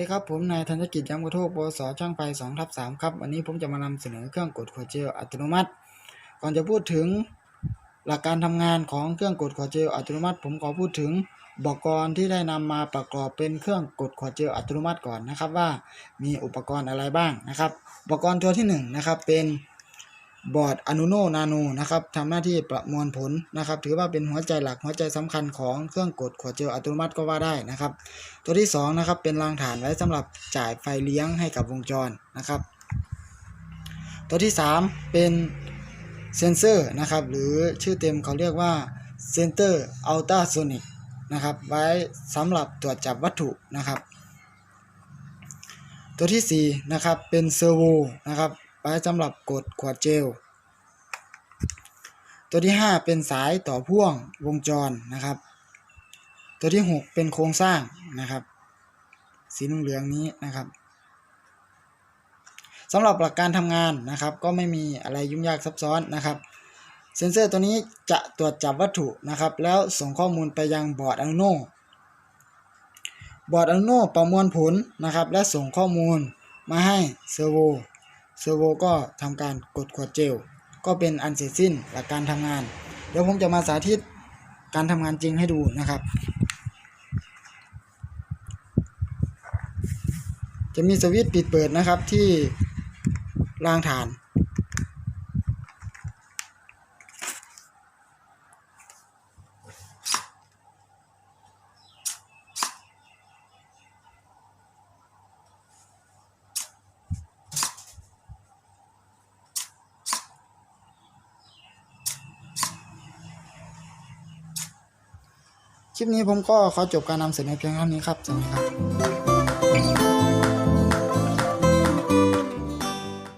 ดีครับ ผมนายธนกิจย้ำกระโทกปสช่างไฟ2ทับ3ครับ วันนี้ผมจะมานำเสนอเครื่องกดขวดเจลอัตโนมัติ ก่อนจะพูดถึงหลักการทำงานของเครื่องกดขวดเจลอัตโนมัติ ผมขอพูดถึงอุปกรณ์ที่ได้นำมาประกอบเป็นเครื่องกดขวดเจลอัตโนมัติก่อนนะครับว่ามีอุปกรณ์อะไรบ้างนะครับ อุปกรณ์ตัวที่หนึ่งนะครับเป็น บอร์ดอนูโนนาโนนะครับทำหน้าที่ประมวลผลนะครับ ถือว่าเป็นหัวใจหลักหัวใจสำคัญของเครื่องกดขวดเจลอัตโนมัติก็ว่าได้นะครับ ตัวที่2นะครับเป็นรางฐานไว้สำหรับจ่ายไฟเลี้ยงให้กับวงจรนะครับ ตัวที่ 3 เป็นเซนเซอร์นะครับหรือชื่อเต็มเขาเรียกว่าเซนเตอร์อัลตราโซนิกนะครับไว้สำหรับตรวจจับวัตถุนะครับ ตัวที่4นะครับเป็นเซอร์โวนะครับ ไว้สำหรับกดขวดเจล ตัวที่ 5 เป็นสายต่อพ่วงวงจรนะครับ ตัวที่ 6 เป็นโครงสร้างนะครับ สีเหลืองนี้นะครับสำหรับหลักการทำงานนะครับ ก็ไม่มีอะไรยุ่งยากซับซ้อนนะครับ เซ็นเซอร์ตัวนี้จะตรวจจับวัตถุนะครับ แล้วส่งข้อมูลไปยังบอร์ดอนุโนบอร์ดอนุโนประมวลผลนะครับ และส่งข้อมูลมาให้เซอร์โว เซอร์โวก็ทำการกดขวดเจล ก็เป็นอันเสร็จสิ้นหลักการทำงาน เดี๋ยวผมจะมาสาธิตการทำงานจริงให้ดูนะครับ จะมีสวิตช์ปิดเปิดนะครับที่รางฐาน คลิปนี้ผมก็ขอจบการนำเสนอเพียงเท่านี้ครับสวัสดีครับ